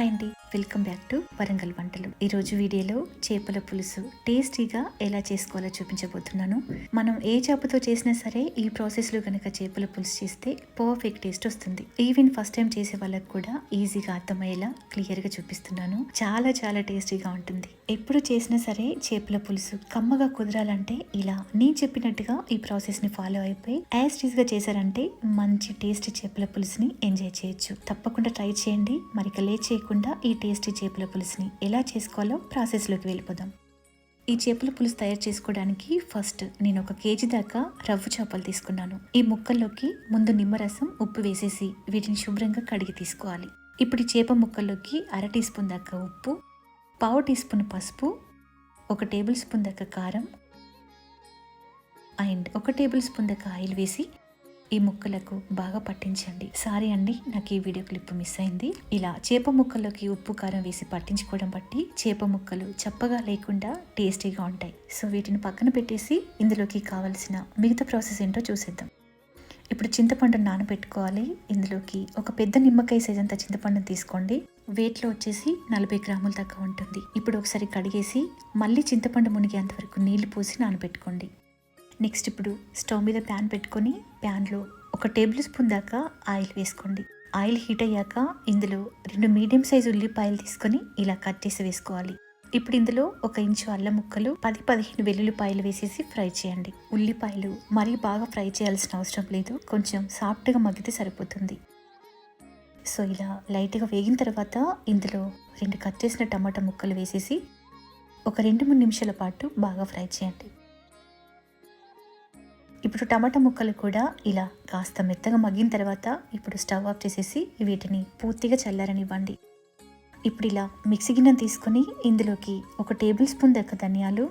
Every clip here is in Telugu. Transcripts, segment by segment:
హాయ్ అండి వెల్కమ్ బ్యాక్ టు వరంగల్ వంటలు. ఈరోజు వీడియోలో చేపల పులుసు టేస్టీగా ఎలా చేసుకోవాలో చూపించబోతున్నాను. మనం ఏ చేపతో చేసినా సరే ఈ ప్రాసెస్లో కనుక చేపల పులుసు చేస్తే పర్ఫెక్ట్ టేస్ట్ వస్తుంది. ఈవెన్ ఫస్ట్ టైం చేసే వాళ్ళకి కూడా ఈజీగా అర్థమయ్యేలా క్లియర్గా చూపిస్తున్నాను. చాలా చాలా టేస్టీగా ఉంటుంది. ఎప్పుడు చేసినా సరే చేపల పులుసు కమ్మగా కుదరాలంటే ఇలా నేను చెప్పినట్టుగా ఈ ప్రాసెస్ని ఫాలో అయిపోయి యాజ్ టీజ్ చేశారంటే మంచి టేస్టీ చేపల పులుసుని ఎంజాయ్ చేయొచ్చు. తప్పకుండా ట్రై చేయండి. మరి లేట్ చేయకుండా ఈ టేస్టీ చేపల పులుసుని ఎలా చేసుకోవాలో ప్రాసెస్లోకి వెళ్ళిపోదాం. ఈ చేపల పులుసు తయారు చేసుకోవడానికి ఫస్ట్ నేను ఒక కేజీ దాకా రవ్వు చేపలు తీసుకున్నాను. ఈ ముక్కల్లోకి ముందు నిమ్మరసం ఉప్పు వేసేసి వీటిని శుభ్రంగా కడిగి తీసుకోవాలి. ఇప్పుడు చేప ముక్కల్లోకి అర టీ స్పూన్ దాకా ఉప్పు పావు టీ స్పూన్ పసుపు ఒక టేబుల్ స్పూన్ దాకా కారం అండ్ ఒక టేబుల్ స్పూన్ దాకా ఆయిల్ వేసి ఈ ముక్కలకు బాగా పట్టించండి. సారీ అండి నాకు ఈ వీడియో క్లిప్ మిస్ అయింది. ఇలా చేప ముక్కల్లోకి ఉప్పు కారం వేసి పట్టించుకోవడం బట్టి చేప ముక్కలు చప్పగా లేకుండా టేస్టీగా ఉంటాయి. సో వీటిని పక్కన పెట్టేసి ఇందులోకి కావలసిన మిగతా ప్రాసెస్ ఏంటో చూసేద్దాం. ఇప్పుడు చింతపండు నానబెట్టుకోవాలి. ఇందులోకి ఒక పెద్ద నిమ్మకాయ సైజ్ అంత చింతపండును తీసుకోండి. వెయిట్లో వచ్చేసి నలభై గ్రాముల దాకా ఉంటుంది. ఇప్పుడు ఒకసారి కడిగేసి మళ్ళీ చింతపండు మునిగేంత వరకు నీళ్ళు పోసి నానబెట్టుకోండి. నెక్స్ట్ ఇప్పుడు స్టవ్ మీద ప్యాన్ పెట్టుకొని ప్యాన్లో ఒక టేబుల్ స్పూన్ దాకా ఆయిల్ వేసుకోండి. ఆయిల్ హీట్ అయ్యాక ఇందులో రెండు మీడియం సైజు ఉల్లిపాయలు తీసుకొని ఇలా కట్ చేసి వేసుకోవాలి. ఇప్పుడు ఇందులో ఒక ఇంచు అల్లం ముక్కలు పది పదిహేను వెల్లుల్లిపాయలు వేసేసి ఫ్రై చేయండి. ఉల్లిపాయలు మరీ బాగా ఫ్రై చేయాల్సిన అవసరం లేదు కొంచెం సాఫ్ట్గా మగ్గితే సరిపోతుంది. సో ఇలా లైట్గా వేగిన తర్వాత ఇందులో రెండు కట్ చేసిన టమాటా ముక్కలు వేసేసి ఒక రెండు మూడు నిమిషాల పాటు బాగా ఫ్రై చేయండి. ఇప్పుడు టమాటా ముక్కలు కూడా ఇలా కాస్త మెత్తగా మగ్గిన తర్వాత ఇప్పుడు స్టవ్ ఆఫ్ చేసేసి వీటిని పూర్తిగా చల్లారనివ్వండి. ఇప్పుడు ఇలా మిక్సీ గిన్నె తీసుకొని ఇందులోకి ఒక టేబుల్ స్పూన్ దక్క ధనియాలు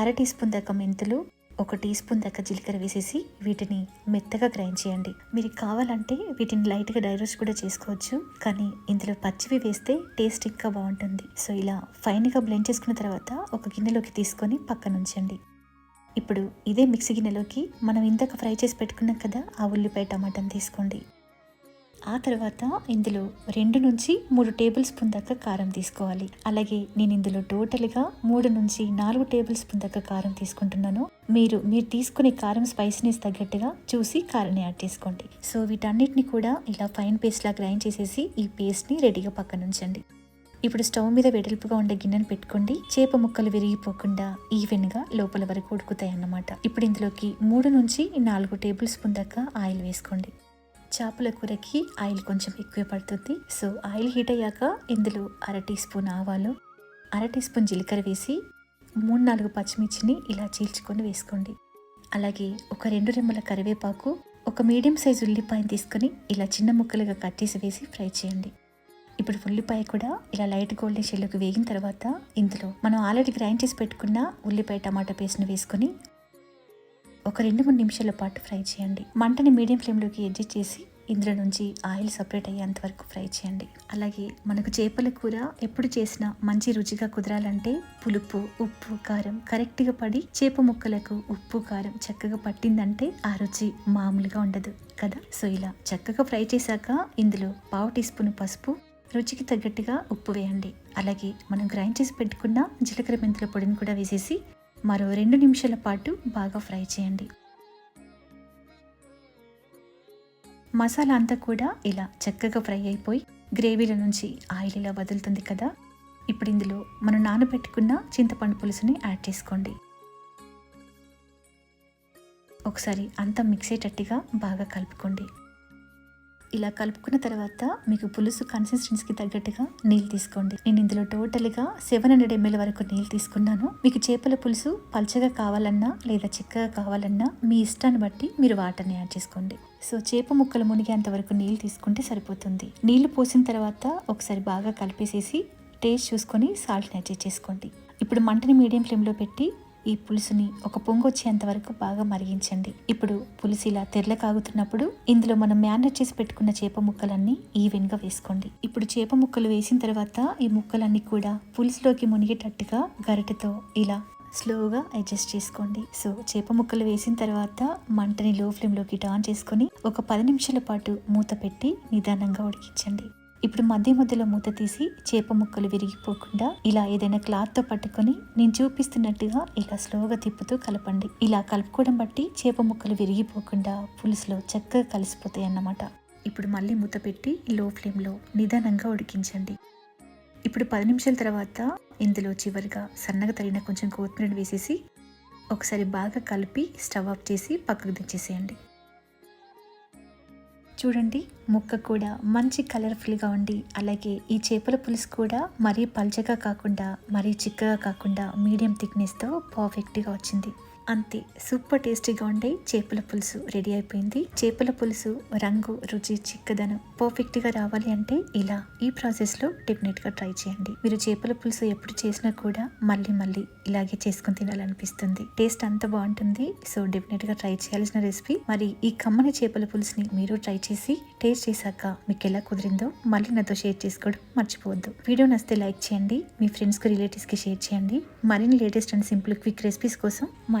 అర టీ స్పూన్ దక్క మెంతులు ఒక టీ స్పూన్ దక్క జీలకర్ర వేసేసి వీటిని మెత్తగా గ్రైండ్ చేయండి. మీరు కావాలంటే వీటిని లైట్గా డైరోస్ట్ కూడా చేసుకోవచ్చు కానీ ఇందులో పచ్చివి వేస్తే టేస్ట్ ఇంకా బాగుంటుంది. సో ఇలా ఫైన్గా బ్లెండ్ చేసుకున్న తర్వాత ఒక గిన్నెలోకి తీసుకొని పక్కన ఉంచండి. ఇప్పుడు ఇదే మిక్సీ గిన్నెలోకి మనం ఇందాక ఫ్రై చేసి పెట్టుకున్నాం కదా ఆ ఉల్లిపాయ టమాటాను తీసుకోండి. ఆ తర్వాత ఇందులో రెండు నుంచి మూడు టేబుల్ స్పూన్ దాకా కారం తీసుకోవాలి. అలాగే నేను ఇందులో టోటల్గా మూడు నుంచి నాలుగు టేబుల్ స్పూన్ దాకా కారం తీసుకుంటున్నాను. మీరు మీరు తీసుకునే కారం స్పైసీనెస్ తగ్గట్టుగా చూసి కారాన్ని యాడ్ చేసుకోండి. సో వీటన్నిటిని కూడా ఇలా ఫైన్ పేస్ట్లా గ్రైండ్ చేసేసి ఈ పేస్ట్ని రెడీగా పక్కన ఉంచండి ఇప్పుడు స్టవ్ మీద వెడల్పుగా ఉండే గిన్నెను పెట్టుకోండి. చేప ముక్కలు విరిగిపోకుండా ఈవెన్గా లోపల వరకు ఉడుకుతాయి అన్నమాట ఇప్పుడు ఇందులోకి మూడు నుంచి నాలుగు టేబుల్ స్పూన్ దాకా ఆయిల్ వేసుకోండి. చేపల కూరకి ఆయిల్ కొంచెం ఎక్కువ పడుతుంది. సో ఆయిల్ హీట్ అయ్యాక ఇందులో అర టీ స్పూన్ ఆవాలు అర టీ స్పూన్ జీలకర్ర వేసి మూడు నాలుగు పచ్చిమిర్చిని ఇలా చీల్చుకొని వేసుకోండి. అలాగే ఒక రెండు రెమ్మల కరివేపాకు ఒక మీడియం సైజు ఉల్లిపాయను తీసుకొని ఇలా చిన్న ముక్కలుగా కట్ చేసి వేసి ఫ్రై చేయండి. ఇప్పుడు ఉల్లిపాయ కూడా ఇలా లైట్ గోల్డెన్ షెల్లోకి వేగిన తర్వాత ఇందులో మనం ఆల్రెడీ గ్రైండ్ చేసి పెట్టుకున్న ఉల్లిపాయ టమాటా పేస్ట్ని వేసుకొని ఒక రెండు మూడు నిమిషాల పాటు ఫ్రై చేయండి. మంటని మీడియం ఫ్లేమ్లోకి అడ్జస్ట్ చేసి ఇందులో నుంచి ఆయిల్ సపరేట్ అయ్యేంత వరకు ఫ్రై చేయండి. అలాగే మనకు చేపల కూర ఎప్పుడు చేసినా మంచి రుచిగా కుదరాలంటే పులుపు ఉప్పు కారం కరెక్ట్గా పడి చేప ముక్కలకు ఉప్పు కారం చక్కగా పట్టిందంటే ఆ రుచి మామూలుగా ఉండదు కదా? సో ఇలా చక్కగా ఫ్రై చేశాక ఇందులో పావు టీ స్పూన్ పసుపు రుచికి తగ్గట్టుగా ఉప్పు వేయండి. అలాగే మనం గ్రైండ్ చేసి పెట్టుకున్న జీలకర్ర మెంతుల పొడిని కూడా వేసేసి మరో రెండు నిమిషాల పాటు బాగా ఫ్రై చేయండి. మసాలా అంతా కూడా ఇలా చక్కగా ఫ్రై అయిపోయి గ్రేవీల నుంచి ఆయిల్ ఇలా వదులుతుంది కదా? ఇప్పుడు ఇందులో మనం నానబెట్టుకున్న చింతపండు పులుసుని యాడ్ చేసుకోండి. ఒకసారి అంతా మిక్స్ అయ్యేటట్టుగా బాగా కలుపుకోండి. ఇలా కలుపుకున్న తర్వాత మీకు పులుసు కన్సిస్టెన్సీకి తగ్గట్టుగా నీళ్ళు తీసుకోండి. నేను ఇందులో టోటల్గా సెవెన్ హండ్రెడ్ ఎంఎల్ వరకు నీళ్ళు తీసుకున్నాను. మీకు చేపల పులుసు పల్చగా కావాలన్నా లేదా చిక్కగా కావాలన్నా మీ ఇష్టాన్ని బట్టి మీరు వాటర్ని యాడ్ చేసుకోండి. సో చేప ముక్కలు మునిగేంత వరకు నీళ్ళు తీసుకుంటే సరిపోతుంది. నీళ్ళు పోసిన తర్వాత ఒకసారి బాగా కలిపేసేసి టేస్ట్ చూసుకొని సాల్ట్ని అడ్జస్ట్ చేసుకోండి. ఇప్పుడు మంటని మీడియం ఫ్లేమ్లో పెట్టి ఈ పులుసుని ఒక పొంగు వచ్చేంత వరకు బాగా మరిగించండి. ఇప్పుడు పులుసు ఇలా తెరల కాగుతున్నప్పుడు ఇందులో మనం మ్యారినేట్ చేసి పెట్టుకున్న చేప ముక్కలన్నీ ఈవెన్గా వేసుకోండి. ఇప్పుడు చేప ముక్కలు వేసిన తర్వాత ఈ ముక్కలన్నీ కూడా పులుసులోకి మునిగేటట్టుగా గరిటెతో ఇలా స్లోగా అడ్జస్ట్ చేసుకోండి. సో చేప ముక్కలు వేసిన తర్వాత మంటని లో ఫ్లేమ్లోకి టర్న్ చేసుకొని ఒక పది నిమిషాల పాటు మూత పెట్టి నిదానంగా ఉడికించండి. ఇప్పుడు మధ్య మధ్యలో మూత తీసి చేప ముక్కలు విరిగిపోకుండా ఇలా ఏదైనా క్లాత్తో పట్టుకొని నేను చూపిస్తున్నట్టుగా ఇలా స్లోగా తిప్పుతూ కలపండి. ఇలా కలుపుకోవడం బట్టి చేప ముక్కలు విరిగిపోకుండా పులుసులో చక్కగా కలిసిపోతాయి అన్నమాట. ఇప్పుడు మళ్ళీ మూత పెట్టి లో ఫ్లేమ్లో నిదానంగా ఉడికించండి. ఇప్పుడు పది నిమిషాల తర్వాత ఇందులో చివరిగా సన్నగా తరిగిన కొంచెం కొత్తిమీర వేసేసి ఒకసారి బాగా కలిపి స్టవ్ ఆఫ్ చేసి పక్కకు దించేసేయండి. చూడండి ముక్క కూడా మంచి కలర్ఫుల్గా ఉండి అలాగే ఈ చేపల పులుసు కూడా మరీ పల్చగా కాకుండా మరీ చిక్కగా కాకుండా మీడియం థిక్నెస్తో పర్ఫెక్ట్గా వచ్చింది. అంతే సూపర్ టేస్టీగా ఉండే చేపల పులుసు రెడీ అయిపోయింది. చేపల పులుసు రంగు రుచి చిక్కదనం పర్ఫెక్ట్గా రావాలి అంటే ఇలా ఈ ప్రాసెస్లో డెఫినెట్గా ట్రై చేయండి. మీరు చేపల పులుసు ఎప్పుడు చేసినా కూడా మళ్ళీ మళ్ళీ ఇలాగే చేసుకుని తినాలనిపిస్తుంది. టేస్ట్ అంత బాగుంటుంది సో డెఫినెట్గా ట్రై చేయాల్సిన రెసిపీ. మరి ఈ కమ్మని చేపల పులుసుని మీరు ట్రై చేసి టేస్ట్ చేశాక మీకు ఎలా కుదిరిందో మళ్ళీ నాతో షేర్ చేసుకోవడం మర్చిపోవద్దు. వీడియో నచ్చితే లైక్ చేయండి మీ ఫ్రెండ్స్కి రిలేటివ్స్కి షేర్ చేయండి. మరిన్ని latest and simple quick recipes కోసం మా